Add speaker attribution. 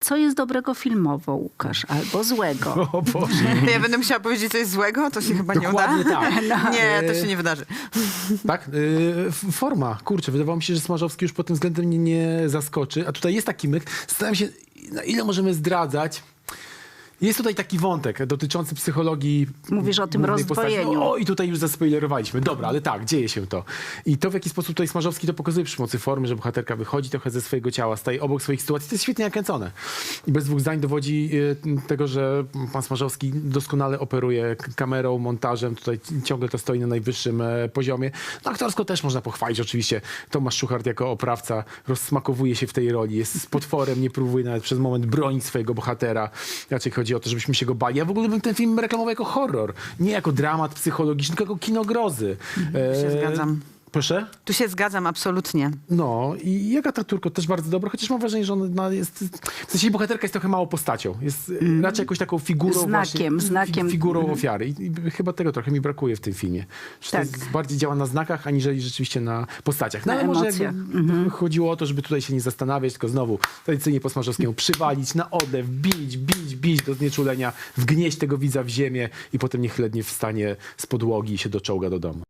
Speaker 1: Co jest dobrego filmowo, Łukasz, albo złego?
Speaker 2: O Boże.
Speaker 3: Ja będę musiała powiedzieć coś złego, to się chyba nie uda.
Speaker 2: Dokładnie tak.
Speaker 3: Nie, to
Speaker 2: E,
Speaker 3: się nie wydarzy.
Speaker 2: Tak? F- forma. Kurczę, wydawało mi się, że Smarzowski już pod tym względem mnie nie zaskoczy. A tutaj jest taki myk. Zastanawiam się, na ile możemy zdradzać. Jest tutaj taki wątek dotyczący psychologii.
Speaker 1: Mówisz o tym
Speaker 2: głównej postaci.
Speaker 1: rozdwojeniu.
Speaker 2: O, i tutaj już zaspoilerowaliśmy. Dobra, ale tak, dzieje się to. I to, w jaki sposób tutaj Smarzowski to pokazuje przy pomocy formy, że bohaterka wychodzi trochę ze swojego ciała, staje obok swoich sytuacji. To jest świetnie nakręcone. I bez dwóch zdań dowodzi y, tego, że pan Smarzowski doskonale operuje kamerą, montażem. Tutaj ciągle to stoi na najwyższym e, poziomie. No aktorsko też można pochwalić oczywiście. Tomasz Szuchart jako oprawca rozsmakowuje się w tej roli. Jest z potworem, nie próbuje nawet przez moment bronić swojego bohatera. Raczej chodzi o to, żebyśmy się go bali. Ja w ogóle bym ten film reklamował jako horror. Nie jako dramat psychologiczny, tylko jako kino grozy.
Speaker 3: się
Speaker 2: E,
Speaker 3: zgadzam.
Speaker 2: Proszę?
Speaker 3: Tu się zgadzam absolutnie.
Speaker 2: No i Agata Turko też bardzo dobra, chociaż mam wrażenie, że ona jest... W sensie bohaterka jest trochę mało postacią. Jest mm. raczej jakąś taką figurą
Speaker 1: Znakiem,
Speaker 2: właśnie,
Speaker 1: znakiem.
Speaker 2: Figurą ofiary. I, I chyba tego trochę mi brakuje w tym filmie. Że
Speaker 1: Tak.
Speaker 2: bardziej działa na znakach, aniżeli rzeczywiście na postaciach. No,
Speaker 1: Na
Speaker 2: ale może jakby chodziło o to, żeby tutaj się nie zastanawiać, tylko znowu tradycyjnie po Smarzowskiemu przywalić na odew, bić, bić, bić do znieczulenia, wgnieść tego widza w ziemię i potem niech lednie wstanie z podłogi i się doczołga do domu.